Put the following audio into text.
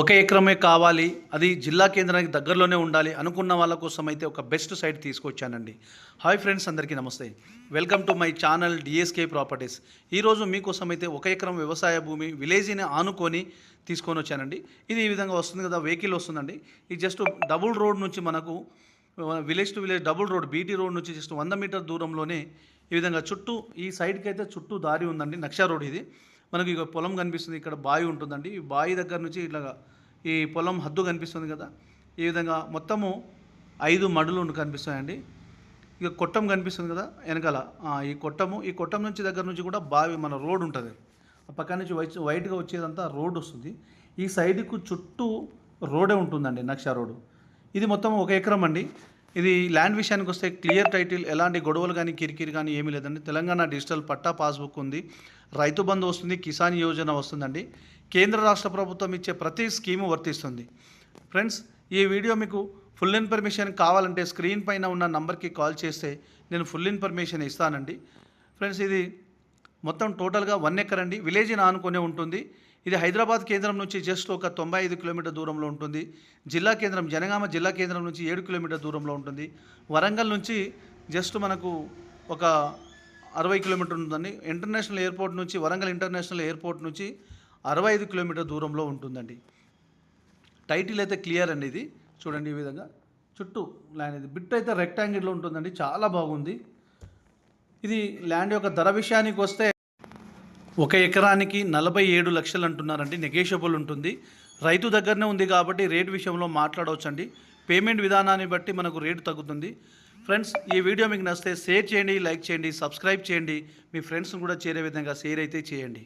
ఒక ఎకరమే కావాలి అది జిల్లా కేంద్రానికి దగ్గరలోనే ఉండాలి అనుకున్న వాళ్ళ కోసం అయితే ఒక బెస్ట్ సైట్ తీసుకొచ్చానండి. హాయ్ ఫ్రెండ్స్ అందరికీ నమస్తే. Welcome to my channel DSK properties ఈరోజు మీకోసం అయితే ఒక ఎకరం వ్యవసాయ భూమి విలేజీని ఆనుకొని తీసుకొని వచ్చానండి. ఇది ఈ విధంగా వస్తుంది కదా వెహికల్ వస్తుందండి. ఇది జస్ట్ డబుల్ రోడ్ నుంచి మనకు village to village double road BT road నుంచి జస్ట్ వంద మీటర్ దూరంలోనే ఈ విధంగా చుట్టూ ఈ సైడ్కి అయితే చుట్టూ దారి ఉందండి నక్షా రోడ్ ఇది. మనకి ఇక పొలం కనిపిస్తుంది ఇక్కడ బావి ఉంటుందండి. ఈ బావి దగ్గర నుంచి ఇట్లా ఈ పొలం హద్దు కనిపిస్తుంది కదా. ఈ విధంగా మొత్తము ఐదు మడులు కనిపిస్తాయండి. ఇక కొట్టం కనిపిస్తుంది కదా వెనకాల. ఈ కొట్టము ఈ కొట్టం నుంచి దగ్గర నుంచి కూడా బావి మన రోడ్ ఉంటుంది. ఆ పక్క నుంచి వైట్ వైట్గా వచ్చేదంతా రోడ్ వస్తుంది. ఈ సైడ్కు చుట్టూ రోడే ఉంటుందండి నక్షా రోడ్డు ఇది మొత్తం ఒక ఎకరం అండి. ఇది ల్యాండ్ విషయానికి వస్తే క్లియర్ టైటిల్ ఎలాంటి గొడవలు కానీ కిరికిరి కానీ ఏమీ లేదండి. తెలంగాణ డిజిటల్ పట్టా పాస్బుక్ ఉంది. రైతు బంధు వస్తుంది కిసాన్ యోజన వస్తుందండి. కేంద్ర రాష్ట్ర ప్రభుత్వం ఇచ్చే ప్రతి స్కీము వర్తిస్తుంది. ఫ్రెండ్స్ ఈ వీడియో మీకు ఫుల్ ఇన్ఫర్మేషన్ కావాలంటే స్క్రీన్ పైన ఉన్న నంబర్కి కాల్ చేస్తే నేను ఫుల్ ఇన్ఫర్మేషన్ ఇస్తానండి. ఫ్రెండ్స్ ఇది మొత్తం టోటల్గా వన్ ఎకర్ అండి విలేజ్ని ఆనుకునే ఉంటుంది. ఇది హైదరాబాద్ కేంద్రం నుంచి జస్ట్ ఒక తొంభై ఐదు కిలోమీటర్ దూరంలో ఉంటుంది. జిల్లా కేంద్రం జనగామ జిల్లా కేంద్రం నుంచి ఏడు కిలోమీటర్ దూరంలో ఉంటుంది. వరంగల్ నుంచి జస్ట్ మనకు ఒక అరవై కిలోమీటర్ ఉంటుందండి. ఇంటర్నేషనల్ ఎయిర్పోర్ట్ నుంచి వరంగల్ ఇంటర్నేషనల్ ఎయిర్పోర్ట్ నుంచి అరవై ఐదు కిలోమీటర్ దూరంలో ఉంటుందండి. టైటిల్ అయితే క్లియర్ అండి ఇది. చూడండి ఈ విధంగా. చుట్టూ ల్యాండ్ ఇది. బిట్ అయితే రెక్టాంగిల్లో ఉంటుందండి. చాలా బాగుంది. ఇది ల్యాండ్ యొక్క ధర విషయానికి వస్తే ఒక ఎకరానికి నలభై ఏడు లక్షలు అంటున్నారండి. నెగేషియబుల్ ఉంటుంది. రైతు దగ్గరనే ఉంది కాబట్టి రేటు విషయంలో మాట్లాడవచ్చండి. పేమెంట్ విధానాన్ని బట్టి మనకు రేటు తగ్గుతుంది. ఫ్రెండ్స్ ఈ వీడియో మీకు నచ్చితే షేర్ చేయండి లైక్ చేయండి సబ్స్క్రైబ్ చేయండి. మీ ఫ్రెండ్స్ని కూడా చేరే విధంగా షేర్ అయితే చేయండి.